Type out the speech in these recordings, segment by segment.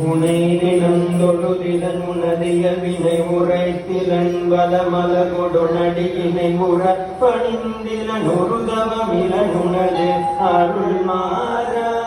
உனை நிலந்தொழுதிலன் உனதிய வினை உரைத்திலன் வலமல கொடுநடியினை உறப்பணிந்திலன் உருதவமிலன் உனது அருள்மாறா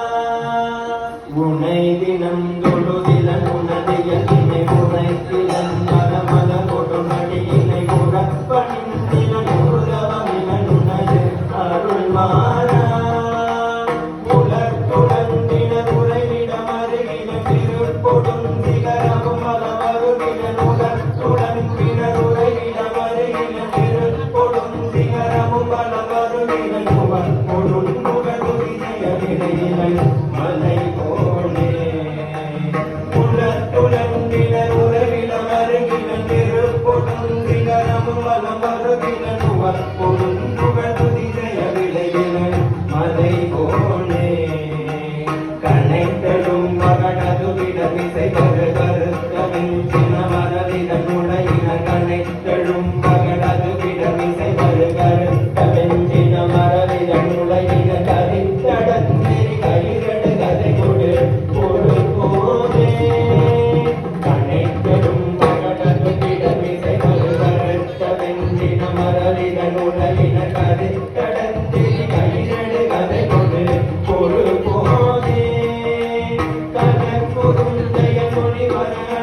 கரையுந்தின மரலின நுழையின கதை கடந்தே கைரடு கதை கொண்டு பொறு போதே கதை பொருந்தைய மொழி வர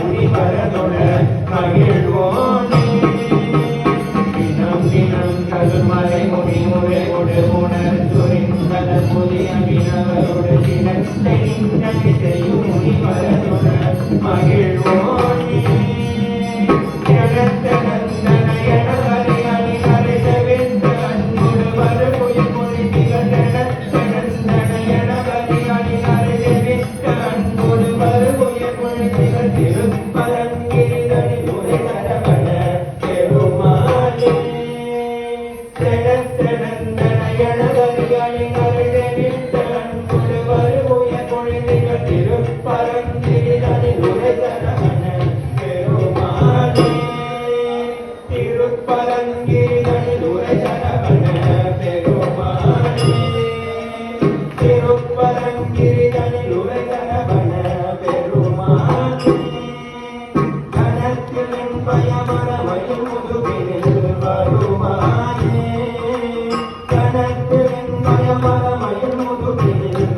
மகிழ்வோனே எனக்கு நின் பயமரவை முதுகில் வருமானே. கணக்கு நின் பயமரவை முதுகில்